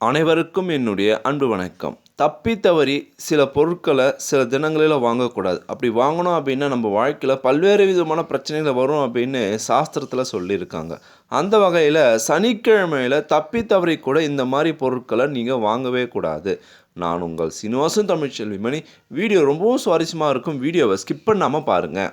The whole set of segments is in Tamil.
அனைவருக்கும் என்னுடைய அன்பு வணக்கம். தப்பி தவறி சில பொருட்களை சில தினங்களில் வாங்கக்கூடாது. அப்படி வாங்கினோம் அப்படின்னா நம்ம வாழ்க்கையில் பல்வேறு விதமான பிரச்சனைகள் வரும் அப்படின்னு சாஸ்திரத்தில் சொல்லியிருக்காங்க. அந்த வகையில் சனிக்கிழமையில் தப்பி தவறி கூட இந்த மாதிரி பொருட்களை நீங்கள் வாங்கவே கூடாது. நான் உங்கள் சீனிவாசன் தமிழ்ச்செல்விமணி. வீடியோ ரொம்பவும் சுவாரஸ்யமாக இருக்கும். வீடியோவை ஸ்கிப் பண்ணாமல் பாருங்கள்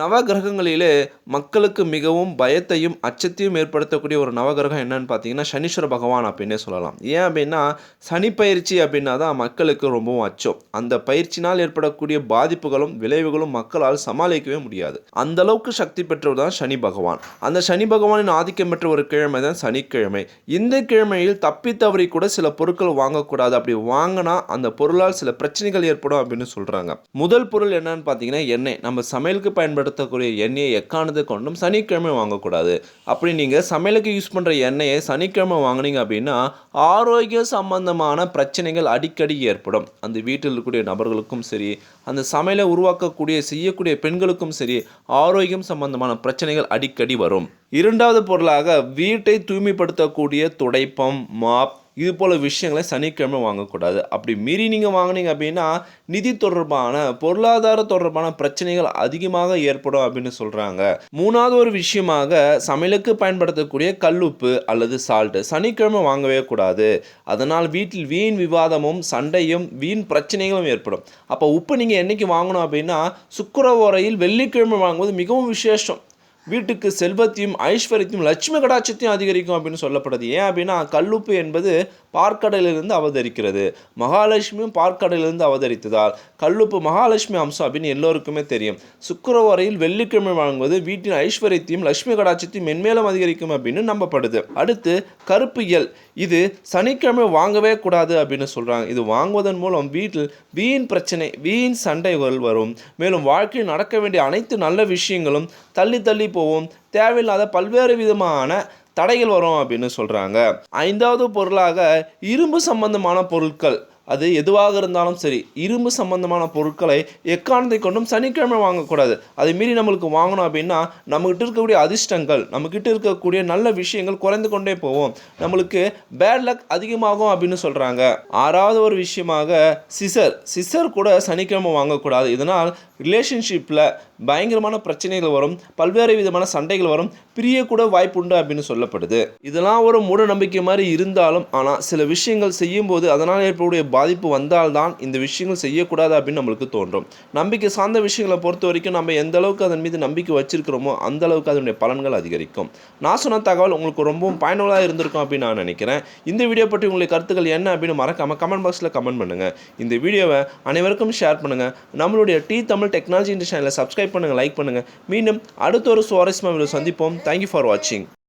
நவகிரகங்களிலே மக்களுக்கு மிகவும் பயத்தையும் அச்சத்தையும் ஏற்படுத்தக்கூடிய ஒரு நவகிரகம் என்னன்னு பார்த்தீங்கன்னா சனீஸ்வர பகவான் அப்படின்னே சொல்லலாம். ஏன் அப்படின்னா சனி பயிற்சி அப்படின்னா தான் மக்களுக்கு ரொம்பவும் அச்சம். அந்த பயிற்சினால் ஏற்படக்கூடிய பாதிப்புகளும் விளைவுகளும் மக்களால் சமாளிக்கவே முடியாது. அந்த அளவுக்கு சக்தி பெற்றவர் தான் சனி பகவான். அந்த சனி பகவானின் ஆதிக்கம் பெற்ற ஒரு கிழமை தான் சனிக்கிழமை. இந்த கிழமையில் தப்பி தவறி கூட சில பொருட்கள் வாங்கக்கூடாது. அப்படி வாங்கினா அந்த பொருளால் சில பிரச்சனைகள் ஏற்படும் அப்படின்னு சொல்றாங்க. முதல் பொருள் என்னன்னு பார்த்தீங்கன்னா எண்ணெய். நம்ம சமையலுக்கு பயன்படுத்த பயன்படுத்தக்கூடிய எண்ணெயை எக்கானது கொண்டும் சனிக்கிழமை வாங்கக்கூடாது. அப்படி நீங்கள் சமையலுக்கு யூஸ் பண்ணுற எண்ணெயை சனிக்கிழமை வாங்குனீங்க அப்படின்னா ஆரோக்கிய சம்பந்தமான பிரச்சனைகள் அடிக்கடி ஏற்படும். அந்த வீட்டில் இருக்கக்கூடிய நபர்களுக்கும் சரி அந்த சமையலை உருவாக்கக்கூடிய செய்யக்கூடிய பெண்களுக்கும் சரி ஆரோக்கியம் சம்பந்தமான பிரச்சனைகள் அடிக்கடி வரும். இரண்டாவது பொருளாக வீட்டை தூய்மைப்படுத்தக்கூடிய துடைப்பம் மாப் இது போல் விஷயங்களை சனிக்கிழமை வாங்கக்கூடாது. அப்படி மீறி நீங்கள் வாங்குனீங்க அப்படின்னா நிதி தொடர்பான பொருளாதார தொடர்பான பிரச்சனைகள் அதிகமாக ஏற்படும் அப்படின்னு சொல்கிறாங்க மூணாவது ஒரு விஷயமாக சமையலுக்கு பயன்படுத்தக்கூடிய கல்லுப்பு அல்லது சால்ட்டு சனிக்கிழமை வாங்கவே கூடாது. அதனால் வீட்டில் வீண் விவாதமும் சண்டையும் வீண் பிரச்சனைகளும் ஏற்படும். அப்போ உப்பு நீங்கள் என்றைக்கு வாங்கணும் அப்படின்னா சுக்கரவோரையில் வெள்ளிக்கிழமை வாங்குவது மிகவும் விசேஷம். வீட்டுக்கு செல்வத்தையும் ஐஸ்வர்யத்தையும் லட்சுமி கடாட்சத்தையும் அதிகரிக்கும் அப்படின்னு சொல்லப்படுது. ஏன் அப்படின்னா கல்லுப்பு என்பது பார்க்கடலிலிருந்து அவதரிக்கிறது. மகாலட்சுமியும் பார்க்கடலிலிருந்து அவதரித்ததால் கல்லுப்பு மகாலட்சுமி அம்சம் அப்படின்னு எல்லோருக்குமே தெரியும். சுக்கரவரையில் வெள்ளிக்கிழமை வழங்குவது வீட்டின் ஐஸ்வர்யத்தையும் லட்சுமி கடாட்சத்தையும் மென்மேலும் அதிகரிக்கும் அப்படின்னு நம்பப்படுது. அடுத்து கருப்பு இயல். இது சனிக்கிழமை வாங்கவே கூடாது அப்படின்னு சொல்கிறாங்க இது வாங்குவதன் மூலம் வீட்டில் வீண் பிரச்சனை வீண் சண்டைகள் வரும். மேலும் வாழ்க்கையில் நடக்க வேண்டிய அனைத்து நல்ல விஷயங்களும் தள்ளி தள்ளி போகும். தேவையில்லாத பல்வேறு விதமான தடைகள் வரும் அப்படின்னு சொல்கிறாங்க ஐந்தாவது பொருளாக இரும்பு சம்பந்தமான பொருட்கள் அது எதுவாக இருந்தாலும் சரி இரும்பு சம்பந்தமான பொருட்களை எக்காரணத்தை கொண்டும் சனிக்கிழமை வாங்கக்கூடாது. அதை மீறி நம்மளுக்கு வாங்கணும் அப்படின்னா நம்மகிட்ட இருக்கக்கூடிய அதிர்ஷ்டங்கள் நம்மக்கிட்ட இருக்கக்கூடிய நல்ல விஷயங்கள் குறைந்து கொண்டே போவோம் நம்மளுக்கு பேட் லக் அதிகமாகும் அப்படின்னு சொல்கிறாங்க ஆறாவது ஒரு விஷயமாக சிசர் சிசர் கூட சனிக்கிழமை வாங்கக்கூடாது. இதனால் ரிலேஷன்ஷிப்பில் பயங்கரமான பிரச்சனைகள் வரும் பல்வேறு விதமான சண்டைகள் வரும் பிரிய கூட வாய்ப்புண்டு அப்படின்னு சொல்லப்படுது. இதெல்லாம் ஒரு மூட நம்பிக்கை மாதிரி இருந்தாலும் ஆனால் சில விஷயங்கள் செய்யும்போது அதனால் ஏற்படக்கூடிய பாதிப்பு வந்தால்தான் இந்த விஷயங்கள் செய்யக்கூடாது அப்படின்னு நம்மளுக்கு தோன்றும். நம்பிக்கை சார்ந்த விஷயங்களை பொறுத்த வரைக்கும் நம்ம எந்த அளவுக்கு அதன் மீது நம்பிக்கை வச்சிருக்கிறோமோ அந்த அளவுக்கு அதனுடைய பலன்கள் அதிகரிக்கும். நான் சொன்ன தகவல் உங்களுக்கு ரொம்பவும் பயனுள்ளதாக இருந்திருக்கும் அப்படின்னு நான் நினைக்கிறேன். இந்த வீடியோ பற்றி உங்களுடைய கருத்துக்கள் என்ன அப்படின்னு மறக்காம கமெண்ட் பாக்ஸில் கமெண்ட் பண்ணுங்கள் இந்த வீடியோவை அனைவருக்கும் ஷேர் பண்ணுங்கள் நம்மளுடைய டி தமிழ் டெக்னாலஜி இந்த சேனலை சப்ஸ்கிரைப் பண்ணுங்கள் லைக் பண்ணுங்கள் மீண்டும் அடுத்த ஒரு சுவாரஸ்யமாக சந்திப்போம். தேங்க்யூ ஃபார் வாட்சிங்